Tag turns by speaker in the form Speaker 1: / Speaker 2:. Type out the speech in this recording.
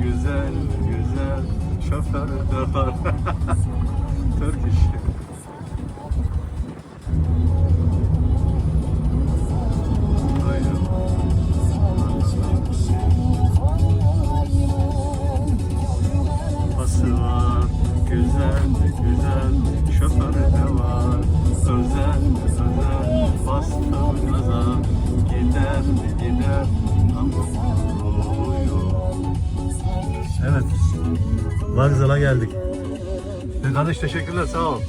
Speaker 1: Güzel güzel. Şoför de var. Türk işi. Pası var, güzel güzel. Şoför de var. Özel özel. Bastım gaza. Gider gider? Ama Vokzal'a geldik. Kardeş teşekkürler sağ ol.